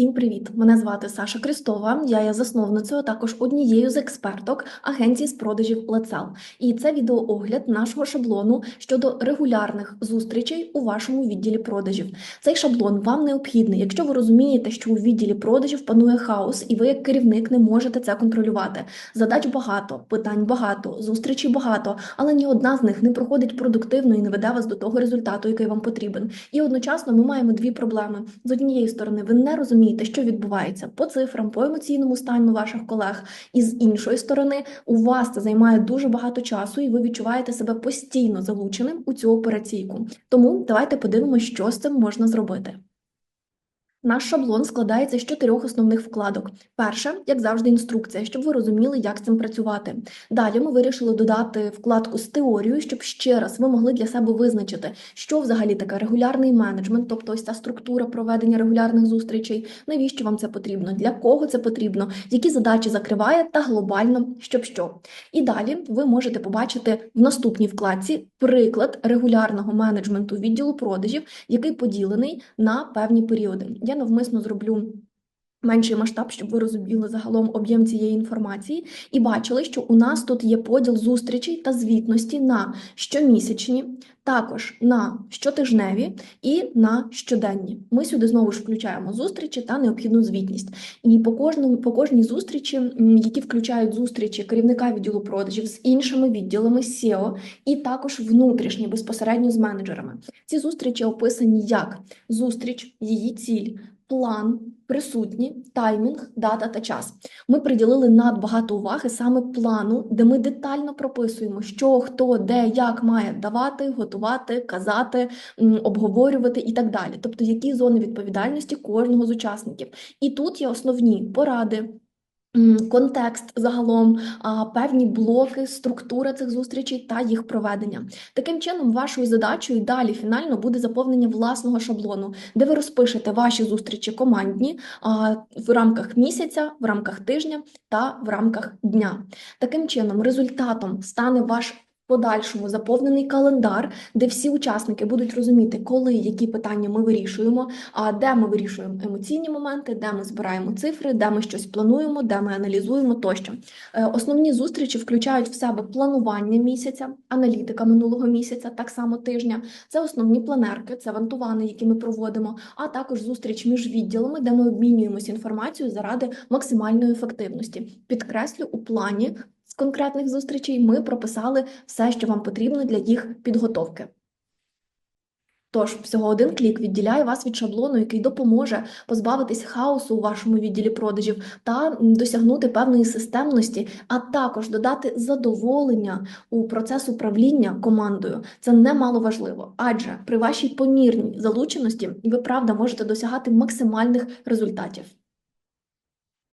Всім привіт! Мене звати Саша Крістова. Я є засновницею, також однією з експерток агенції з продажів Лецел. І це відеоогляд нашого шаблону щодо регулярних зустрічей у вашому відділі продажів. Цей шаблон вам необхідний, якщо ви розумієте, що у відділі продажів панує хаос, і ви, як керівник, не можете це контролювати. Задач багато, питань багато, зустрічей багато, але ні одна з них не проходить продуктивно і не веде вас до того результату, який вам потрібен. І одночасно ми маємо дві проблеми: з однієї сторони, ви не розумієте, що відбувається по цифрам, по емоційному стану ваших колег, і з іншої сторони, у вас це займає дуже багато часу, і ви відчуваєте себе постійно залученим у цю операційку. Тому давайте подивимося, що з цим можна зробити. Наш шаблон складається з чотирьох основних вкладок. Перше, як завжди, інструкція, щоб ви розуміли, як цим працювати. Далі ми вирішили додати вкладку з теорією, щоб ще раз ви могли для себе визначити, що взагалі таке регулярний менеджмент, тобто ось ця структура проведення регулярних зустрічей, навіщо вам це потрібно, для кого це потрібно, які задачі закриває та глобально щоб що. І далі ви можете побачити в наступній вкладці приклад регулярного менеджменту відділу продажів, який поділений на певні періоди. Я навмисно зроблю. Менший масштаб, щоб ви розуміли загалом об'єм цієї інформації, і бачили, що у нас тут є поділ зустрічей та звітності на щомісячні, також на щотижневі і на щоденні. Ми сюди знову ж включаємо зустрічі та необхідну звітність. І по кожному по кожній зустрічі, які включають зустрічі керівника відділу продажів з іншими відділами SEO, і також внутрішні безпосередньо з менеджерами. Ці зустрічі описані як зустріч, її ціль, план. Присутні таймінг, дата та час. Ми приділили надбагато уваги саме плану, де ми детально прописуємо, що хто, де, як має давати, готувати, казати, обговорювати і так далі. Тобто, які зони відповідальності кожного з учасників. І тут є основні поради. Контекст загалом, певні блоки, структура цих зустрічей та їх проведення. Таким чином, вашою задачою далі фінально буде заповнення власного шаблону, де ви розпишете ваші зустрічі командні в рамках місяця, в рамках тижня та в рамках дня. Таким чином, результатом стане ваш подальшому заповнений календар, де всі учасники будуть розуміти, коли які питання ми вирішуємо, а де ми вирішуємо емоційні моменти, де ми збираємо цифри, де ми щось плануємо, де ми аналізуємо тощо. Е, Основні зустрічі включають в себе планування місяця, аналітика минулого місяця, так само тижня. Це основні планерки, це вантувани, які ми проводимо, а також зустріч між відділами, де ми обмінюємося інформацією заради максимальної ефективності. Підкреслю у плані з конкретних зустрічей ми прописали все, що вам потрібно для їх підготовки. Тож, всього один клік відділяє вас від шаблону, який допоможе позбавитись хаосу у вашому відділі продажів та досягнути певної системності, а також додати задоволення у процес управління командою. Це немало важливо, адже при вашій помірній залученості ви правда можете досягати максимальних результатів.